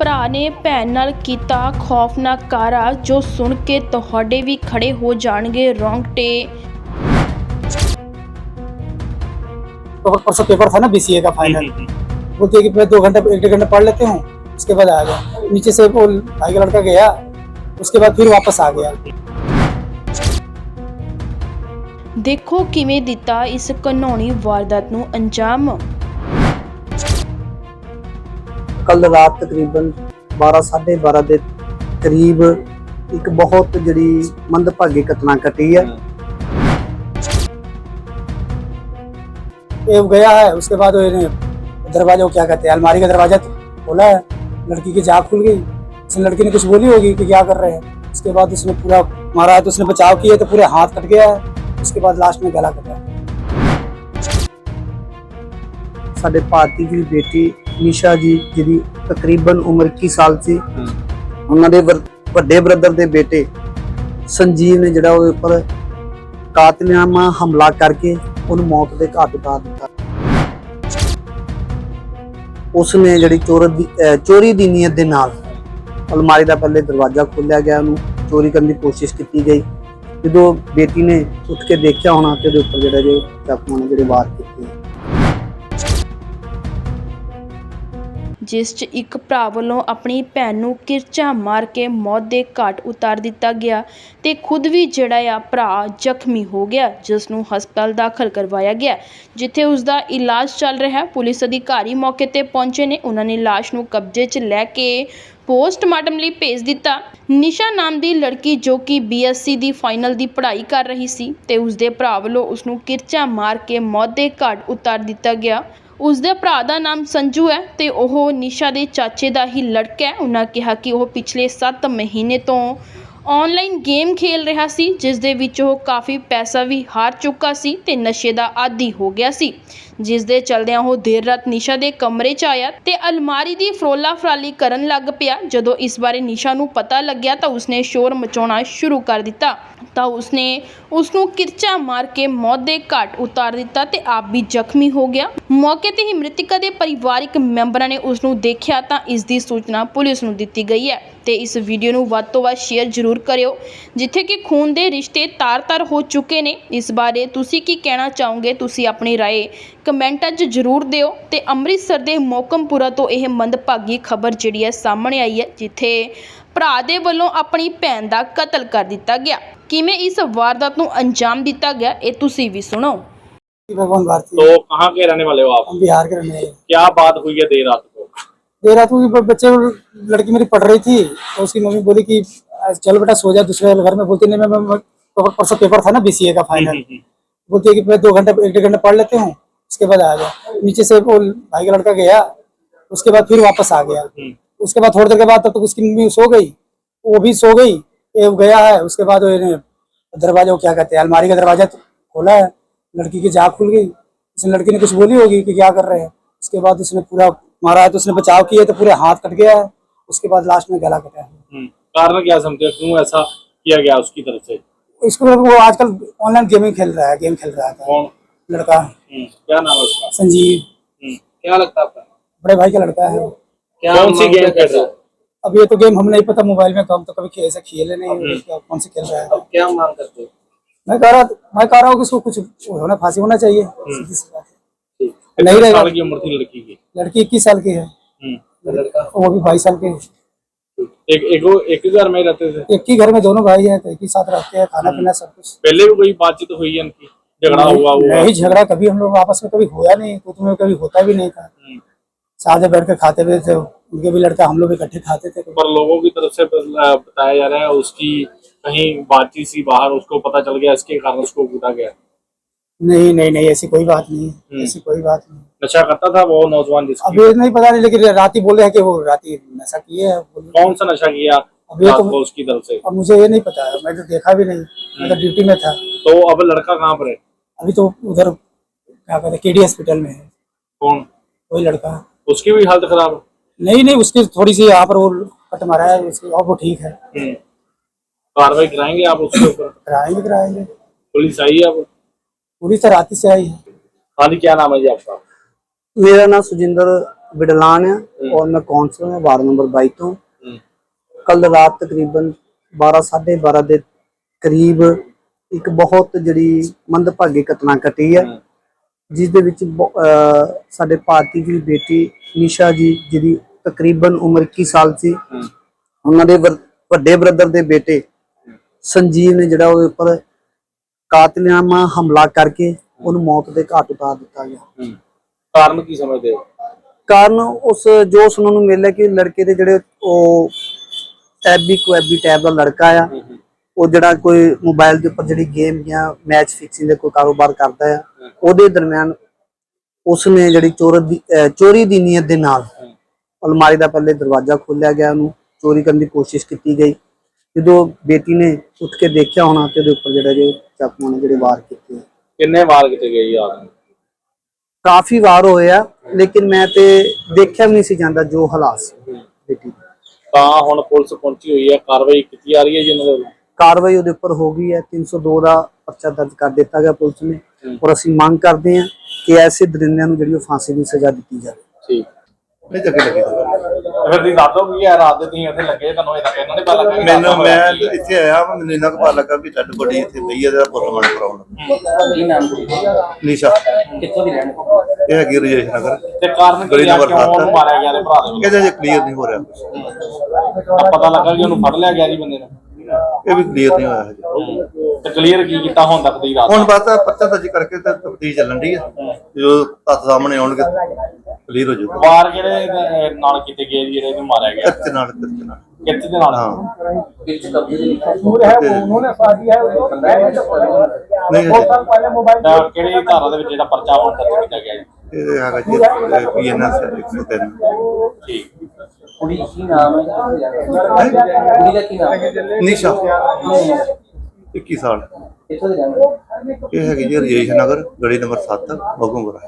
ਭਰਾ ਨੇ ਭੈਣ ਨਾਲ ਕੀਤਾ ਖੌਫਨਾਕ ਕਾਰਾ ਜੋ ਸੁਣ ਕੇ ਤੁਹਾਡੇ ਵੀ ਖੜੇ ਹੋ ਜਾਣਗੇ ਰੌਂਗਟੇ तो परसों पेपर था ना बीसीए का फाइनल बोलती है कि मैं दो घंटे एक डेढ़ घंटे पढ़ लेते हूँ उसके बाद आ गया नीचे से वो भाई का लड़का गया उसके बाद फिर वापस आ गया ਦੇਖੋ ਕਿਵੇਂ ਦਿੱਤਾ ਇਸ ਘਨੌਣੀ ਵਾਰਦਾਤ ਨੂੰ ਅੰਜਾਮ ਕੱਲ ਰਾਤ ਤਕਰੀਬਨ 12 ਬਾਰਾਂ ਦੇ ਕਰੀਬ ਇੱਕ ਬਹੁਤ ਜਿਹੜੀ ਮੰਦਭਾਗੀ ਘਟਨਾ ਘਟੀ ਹੈ ये गया है उसके बाद वो इन्हें दरवाजा वो क्या कहते हैं अलमारी का दरवाजा तो खोला है लड़की की जाग खुल गई उसने लड़की ने कुछ बोली होगी कि क्या कर रहे हैं उसके बाद उसने पूरा मारा है तो उसने बचाव किया तो पूरे हाथ कट गया है उसके बाद लास्ट में गला कटा है ਸਾਡੇ ਭਾਰਤੀ ਦੀ ਬੇਟੀ ਨਿਸ਼ਾ ਜੀ, ਜਿਹਦੀ ਤਕਰੀਬਨ ਉਮਰ 21 ਸਾਲ ਸੀ। ਉਹਨਾਂ ਦੇ ਵੱਡੇ ਬ੍ਰਦਰ ਦੇ ਬੇਟੇ ਸੰਜੀਵ ਨੇ ਜਿਹੜਾ ਉਹਦੇ ਉੱਪਰ ਕਾਤਲਾਨਾ ਹਮਲਾ ਕਰਕੇ ਉਹਨੂੰ ਮੌਤ ਦੇ ਘਾਟ ਉਤਾਰ ਦਿੱਤਾ। ਉਸਨੇ ਜਿਹੜੀ ਚੋਰ ਦੀ, ਅਹ, ਚੋਰੀ ਦੀ ਨੀਅਤ ਦੇ ਨਾਲ ਅਲਮਾਰੀ ਦਾ ਪਹਿਲੇ ਦਰਵਾਜ਼ਾ ਖੋਲ੍ਹਿਆ ਗਿਆ, ਉਹਨੂੰ ਚੋਰੀ ਕਰਨ ਦੀ ਕੋਸ਼ਿਸ਼ ਕੀਤੀ ਗਈ। ਜਦੋਂ ਬੇਟੀ ਨੇ ਉੱਠ ਕੇ ਦੇਖਿਆ ਹੋਣਾ ਤੇ ਉਹਦੇ ਉੱਪਰ ਜਿਹੜਾ ਜੇ ਚਾਕੂਆਂ ਨੇ ਜਿਹੜੇ ਵਾਰ ਕੀਤੇ। ਜਿਸ 'ਚ ਇੱਕ ਭਰਾ ਵੱਲੋਂ ਆਪਣੀ ਭੈਣ ਨੂੰ ਕਿਰਚਾ ਮਾਰ ਕੇ ਮੌਤ ਦੇ ਘਾਟ ਉਤਾਰ ਦਿੱਤਾ ਗਿਆ ਅਤੇ ਖੁਦ ਵੀ ਜਿਹੜਾ ਆ ਭਰਾ ਜ਼ਖਮੀ ਹੋ ਗਿਆ, ਜਿਸ ਨੂੰ ਹਸਪਤਾਲ ਦਾਖਲ ਕਰਵਾਇਆ ਗਿਆ, ਜਿੱਥੇ ਉਸ ਦਾ ਇਲਾਜ ਚੱਲ ਰਿਹਾ। ਪੁਲਿਸ ਅਧਿਕਾਰੀ ਮੌਕੇ ਤੇ ਪਹੁੰਚੇ ਨੇ। ਉਹਨਾਂ ਨੇ ਲਾਸ਼ ਨੂੰ ਕਬਜ਼ੇ 'ਚ ਲੈ ਕੇ ਪੋਸਟਮਾਰਟਮ ਲਈ ਭੇਜ ਦਿੱਤਾ। ਨਿਸ਼ਾ ਨਾਮ ਦੀ ਲੜਕੀ ਜੋ ਕਿ ਬੀਐਸਸੀ ਦੀ ਫਾਈਨਲ ਦੀ ਪੜ੍ਹਾਈ ਕਰ ਰਹੀ ਸੀ ਤੇ ਉਸ ਦੇ ਭਰਾ ਵੱਲੋਂ ਉਸ ਨੂੰ ਕਿਰਚਾ ਮਾਰ ਕੇ ਮੌਤ ਦੇ ਘਾਟ ਉਤਾਰ ਦਿੱਤਾ ਗਿਆ। ਉਸਦੇ ਭਰਾ ਦਾ ਨਾਮ ਸੰਜੂ ਹੈ ਤੇ ਉਹ ਨਿਸ਼ਾ ਦੇ ਚਾਚੇ ਦਾ ਹੀ ਲੜਕਾ ਹੈ। ਉਹਨਾਂ ਕਿਹਾ ਕਿ ਉਹ ਪਿਛਲੇ 7 ਮਹੀਨੇ ਤੋਂ ਆਨਲਾਈਨ ਗੇਮ ਖੇਲ ਰਿਹਾ ਸੀ ਜਿਸ ਦੇ ਵਿੱਚ ਉਹ ਕਾਫੀ ਪੈਸਾ ਵੀ ਹਾਰ ਚੁੱਕਾ ਸੀ ਤੇ ਨਸ਼ੇ ਦਾ ਆਦੀ ਹੋ ਗਿਆ ਸੀ। ਜਿਸ ਦੇ ਚਲਦਿਆਂ ਉਹ ਦੇਰ ਰਾਤ ਨਿਸ਼ਾ ਦੇ ਕਮਰੇ 'ਚ ਆਇਆ ਤੇ ਅਲਮਾਰੀ ਦੀ ਫਰੋਲਾ ਫਰਾਲੀ ਕਰਨ ਲੱਗ ਪਿਆ ਜਦੋਂ ਇਸ ਬਾਰੇ ਨਿਸ਼ਾ ਨੂੰ ਪਤਾ ਲੱਗਿਆ ਤਾਂ ਉਸਨੇ ਸ਼ੋਰ ਮਚਾਉਣਾ ਸ਼ੁਰੂ ਕਰ ਦਿੱਤਾ ਤਾਂ ਉਸਨੇ ਉਸ ਨੂੰ ਕਿਰਚਾ ਮਾਰ ਕੇ ਮੌਤ ਦੇ ਘਾਟ ਉਤਾਰ ਦਿੱਤਾ ਤੇ ਆਪ ਵੀ ਜ਼ਖਮੀ ਹੋ ਗਿਆ ਮੌਕੇ ਤੇ ਹੀ ਮ੍ਰਿਤਕਾ ਦੇ ਪਰਿਵਾਰਿਕ ਮੈਂਬਰਾਂ ਨੇ ਉਸ ਨੂੰ ਦੇਖਿਆ ਤਾਂ ਇਸ ਦੀ ਸੂਚਨਾ ਪੁਲਿਸ ਨੂੰ ਦਿੱਤੀ ਗਈ ਹੈ ਤੇ ਇਸ ਵੀਡੀਓ ਨੂੰ ਵੱਧ ਤੋਂ ਵੱਧ ਸ਼ੇਅਰ ਜ਼ਰੂਰ ਕਰਿਓ ਜਿੱਥੇ ਕਿ ਖੂਨ ਦੇ ਰਿਸ਼ਤੇ ਤਾਰ-ਤਾਰ ਹੋ ਚੁੱਕੇ ਨੇ ਇਸ ਬਾਰੇ ਤੁਸੀਂ ਕੀ ਕਹਿਣਾ ਚਾਹੋਗੇ ਤੁਸੀਂ ਆਪਣੀ رائے ਕਮੈਂਟਾਂ 'ਚ ਜ਼ਰੂਰ ਦਿਓ ਤੇ ਅੰਮ੍ਰਿਤਸਰ ਦੇ ਮੋਕਮਪੁਰਾ ਤੋਂ ਇਹ ਮੰਦਭਾਗੀ ਖਬਰ ਜਿਹੜੀ ਹੈ ਸਾਹਮਣੇ ਆਈ ਹੈ ਜਿੱਥੇ ਭਰਾ ਦੇ ਵੱਲੋਂ ਆਪਣੀ ਭੈਣ ਦਾ ਕਤਲ ਕਰ ਦਿੱਤਾ ਗਿਆ ਕਿਵੇਂ ਇਸ ਵਾਰਦਾਤ ਨੂੰ ਅੰਜਾਮ ਦਿੱਤਾ ਗਿਆ ਇਹ ਤੁਸੀਂ ਵੀ ਸੁਣੋ भगवान भारती तो कहाँ के रहने वाले हो आप हम बिहार के रहने वाले हैं। क्या बात हुई है देर रात को देर रात को भी बच्चे लड़की मेरी पढ़ रही थी तो उसकी मम्मी बोली कि चलो बेटा सो जा दूसरे घर में बोलती नहीं मैं, मैं, मैं तो परसों पेपर था ना बीसीए का फाइनल बोलती है कि मैं दो घंटे एक डेढ़ घंटे पढ़ लेते हूँ उसके बाद आ गया। नीचे से वो भाई का लड़का गया उसके बाद फिर वापस आ गया। उसके बाद थोड़ी देर के बाद तब तक उसकी मम्मी सो गई वो भी सो गई ये गया है। उसके बाद दरवाज़ा क्या कहते हैं अलमारी का दरवाज़ा तो खोला है लड़की की जाग खुल गई। उसने लड़की ने कुछ बोली होगी कि क्या कर रहे हैं। उसके बाद उसने पूरा मारा है तो उसने बचाव किया तो पूरे हाथ कट गया है। उसके बाद लास्ट में गला कटा है। हम्म, कारण क्या समझते क्यों ऐसा किया गया उसकी तरफ़ से? इसको वो आजकल ऑनलाइन गेमिंग खेल रहा है गेम खेल रहा था। लड़का हम्म, क्या नाम है उसका? संजीव। हम्म, क्या लगता है आपका? बड़े भाई का लड़का है वो। कौन सी गेम खेल रहा है? अब ये तो गेम हम नहीं पता मोबाइल में कम तो कभी ऐसे खेले नहीं कौन से खेल रहा है? अब क्या मांग करते हो? मैं कह रहा मैं कह रहा हूँ कि इसको कुछ होना फांसी होना चाहिए। सीधी सी बात है। नहीं रहेगा। लड़की की? लड़की इक्कीस साल की है। हम्म, लड़का? वो भी बाईस साल के हैं। एक एक वो- एक ही घर में रहते थे? एक ही घर में दोनों भाई हैं तो एक ही साथ रहते हैं खाना पीना सब कुछ। पहले भी कोई बातचीत हुई है इनकी? झगड़ा हुआ हुआ। नहीं झगड़ा कभी हम लोग आपस में कभी हुआ नहीं तो तुम्हें कभी होता भी नहीं था। हम्म, साथ बैठ कर खाते हुए थे उनके भी लड़का हम लोग इकट्ठे खाते थे। पर लोगों की तरफ़ से बताया जा रहा है उसकी कहीं बातचीत सी बाहर उसको पता चल गया इसके कारण उसको कूदा गया। नहीं नहीं नहीं ऐसी कोई बात नहीं हम्म। ऐसी कोई बात नहीं। नशा करता था वो नौजवान अभी नहीं पता नहीं लेकिन रात ही बोले है कि वो रात ही नशा किए हैं कौन सा नशा किया अब ये तो- उसकी तरफ़ से? अब मुझे ये नहीं पता है मैं तो देखा भी नहीं मैं तो ड्यूटी में था। तो अब लड़का कहाँ पर है? अभी तो उधर क्या कहते हैं के डी हॉस्पिटल में है। कौन? कोई लड़का। उसकी भी हालत खराब है? नहीं नहीं उसकी थोड़ी सी यहाँ पर वो कट मारा है उसकी और वो ठीक है। हम्म। कार्रवाई कराएँगे आप उसके ऊपर? कराएँगे कराएँगे। पुलिस आई है पुलिस तो रात से आई है। खाली क्या नाम है जी आपका? मेरा नाम सुजिंदर बिडलान है हम्म। और मैं काउंसलर हूँ वार्ड नंबर बाईक तो हम्म। कल रात तकरीबन बारह साढ़े बारह के करीब ਇੱਕ ਬਹੁਤ ਜਿਹੜੀ ਮੰਦਭਾਗੀ ਘਟਨਾ ਘਟੀ ਹੈ ਜਿਸ ਦੇ ਵਿੱਚ ਬਹੁ- ਅਹ ਸਾਡੇ ਭਾਰਤੀ ਦੀ ਬੇਟੀ ਨਿਸ਼ਾ ਜੀ ਜਿਹਦੀ ਤਕਰੀਬਨ ਉਮਰ 21 ਸਾਲ ਸੀ ਉਹਨਾਂ ਦੇ ਵਰ- ਵੱਡੇ ਬ੍ਰਦਰ ਦੇ ਬੇਟੇ ਸੰਜੀਵ ਨੇ ਜਿਹੜਾ ਉਹਦੇ ਉੱਪਰ ਕਾਤਲਾਨਾ ਹਮਲਾ ਕਰਕੇ ਉਹਨੂੰ ਮੌਤ ਦੇ ਘਾਟ ਉਤਾਰ ਦਿੱਤਾ ਗਿਆ। ਕਾਰਨ ਕੀ ਸਮਝਦੇ ਹੋ? ਕਾਰਨ ਉਸ ਜੋ ਸੁਣਨ ਨੂੰ ਮਿਲਿਆ ਕਿ ਲੜਕੇ ਦੇ ਜਿਹੜੇ ਉਹ ਟੈਬੀ ਕੁਐਬੀ ਟੈਬ ਦਾ ਲੜਕਾ ਆ ਉਹ ਜਿਹੜਾ ਕੋਈ ਮੋਬਾਈਲ ਦੇ ਉੱਪਰ ਜਿਹੜੀ ਗੇਮ ਜਾਂ ਮੈਚ ਫਿਕਸਿੰਗ ਦੇ ਕੋਈ ਕਾਰੋਬਾਰ ਕਰਦਾ ਆ ਉਹਦੇ ਦਰਮਿਆਨ ਉਸ ਨੇ ਜਿਹੜੀ ਚੋਰ ਦੀ ਚੋਰੀ ਦੀ ਨੀਅਤ ਦੇ ਨਾਲ ਅਲਮਾਰੀ ਦਾ ਪਹਿਲੇ ਦਰਵਾਜ਼ਾ ਖੋਲ੍ਹਿਆ ਗਿਆ ਉਹਨੂੰ ਚੋਰੀ ਕਰਨ ਦੀ ਕੋਸ਼ਿਸ਼ ਕੀਤੀ ਗਈ। ਜਦੋਂ ਬੇਟੀ ਨੇ ਉੱਠ ਕੇ ਦੇਖਿਆ ਹੋਣਾ ਤੇ ਉਹਦੇ ਉੱਪਰ ਜਿਹੜਾ ਜੇ ਚਾਕੂਆਂ ਨੇ ਜਿਹੜੇ ਵਾਰ ਕੀਤੇ ਕਿੰਨੇ ਵਾਰ ਕਿਤੇ ਗਈ ਆਦਮੀ ਕਾਫੀ ਵਾਰ ਹੋਏ ਆ ਲੇਕਿਨ ਮੈਂ ਤੇ ਦੇਖਿਆ ਵੀ ਨਹੀਂ ਸੀ ਜਾਂਦਾ ਜੋ ਹਾਲਾਤ ਸੀ ਬੇਟੀ। ਤਾਂ ਹੁਣ ਪੁਲਿਸ ਪਹੁੰਚੀ ਹੋਈ ਹੈ ਕਾਰਵਾਈ ਕੀਤੀ ਜਾ ਰਹੀ ਹੈ ਜੀ ਉਹਨਾਂ ਦੇ ਵੱਲੋਂ? ਕਾਰਵਾਈ ਉਹਦੇ ਉੱਪਰ ਹੋ ਗਈ ਹੈ। 302 ਦਾ ਪਰਚਾ ਦਰਜ ਕਰ ਦਿੱਤਾ ਗਿਆ ਪੁਲਿਸ ਨੇ ਔਰ ਅਸੀਂ ਮੰਗ ਕਰਦੇ ਹਾਂ ਕਿ ਐਸੇ ਦਰਿੰਦਿਆਂ ਨੂੰ ਜਿਹੜੀ ਉਹ ਫਾਂਸੀ ਦੀ ਸਜ਼ਾ ਦਿੱਤੀ ਜਾਵੇ। ਠੀਕ। ਨਹੀਂ ਜੱਗੇ ਲੱਗੇ ਫਿਰ ਦੀ ਰਾਤੋਂ ਕੀ ਹੈ ਰਾਤ ਦੇ ਤੁਸੀਂ ਇੱਥੇ ਲੱਗੇ ਤੁਹਾਨੂੰ ਇਹ ਤਾਂ ਇਹਨਾਂ ਨੇ ਪਤਾ ਲੱਗਾ। ਮੈਨੂੰ ਮੈਂ ਇੱਥੇ ਆਇਆ ਵਾਂ, ਮੈਨੂੰ ਇੰਨਾ ਕੁ ਪਤਾ ਲੱਗਾ ਵੀ ਡੱਡ ਬੜੀ ਇੱਥੇ ਪਈ ਹੈ ਜਿਹੜਾ ਪੋਸਟਮਾਰਟਮ ਕਰਾਉਣ ਕੀ ਨਾਮ ਕੁੜੀ ਦਾ? ਨੀਸ਼ਾ। ਕਿੱਥੋਂ ਦੀ ਰਹਿਣ ਵਾਲੀ? ਇਹ ਹੈਗੀ ਰਜੇਸ਼ ਨਗਰ। ਤੇ ਕਾਰਨ ਕੀ ਗਲੀ ਆ ਨੰਬਰ ਕਿਉਂ ਸੱਤ। ਉਹਨੂੰ ਮਾਰਿਆ ਗਿਆ ਦੇ ਭਰਾ ਦੇ ਵੱਲੋਂ ਇਹਦੇ ਜੇ ਕਲੀਅਰ ਨਹੀਂ ਹੋ ਰਿਹਾ ਪਤਾ ਲੱਗਾ ਕਿ ਉਹਨੂੰ ਫੜ ਲਿਆ ਗਿਆ ਜੀ ਬੰਦੇ ਨੂੰ। ਇਹ ਵੀ ਕਲੀਅਰ ਨਹੀਂ ਹੋਇਆ ਹਜੇ। ਤੇ ਕਲੀਅਰ ਕੀ ਕੀਤਾ ਹੁਣ ਤੱਕ ਦੀ ਰਾਤ? ਹੁਣ ਬਸ ਆਹ ਪਰਚਾ ਦਰਜ ਕਰਕੇ ਤੇ ਤਫਤੀਸ਼ ਚੱਲਣ ਦੀ ਹੈ। ਜਦੋਂ ਤੱਥ ਸਾਹਮਣੇ ਆਉਣਗੇ ਕਲੀਅਰ ਹੋ ਜਾਊਗਾ। ਵਾਰ ਕਿਹੜੇ ਇਹਦੇ ਨਾਲ ਕੀਤੇ ਗਏ ਜੀ ਜਿਹੜੇ ਇਹਨੂੰ ਮਾਰਿਆ ਗਿਆ। ਕਿਰਚ ਨਾਲ ਕਿਰਚ ਨਾਲ। ਕਿੱਥੇ ਦੇ ਨਾਲ? ਹਾਂ। ਕਿਸ ਕਬਜ਼ੇ ਦੇ ਵਿੱਚ ਨਹੀਂ ਹਜੇ ਤਾਂ ਕਿਹੜੀ ਧਾਰਾ ਦੇ ਵਿੱਚ ਜਿਹੜਾ ਪਰਚਾ ਹੁਣ ਦਰਜ ਕੀਤਾ ਗਿਆ ਜੀ? ਇਹ ਹੈਗਾ ਜੀ ਪੀਐਨਐਸ 103 ਠੀਕ। ਕੁੜੀ ਕੀ ਨਾਮ ਹੈ? ਕੁੜੀ ਦਾ ਕੀ ਨਾਮ ਹੈ ਨੀਸ਼ਾ 21 ਸਾਲ ਕਿੱਥੋਂ ਦੀ ਰਹਿਣ ਵਾਲੀ? ਇਹ ਹੈਗੀ ਜੀ ਰਜੇਸ਼ ਨਗਰ ਗਲੀ ਨੰਬਰ 7 ਬਗੂੰਗਰਾ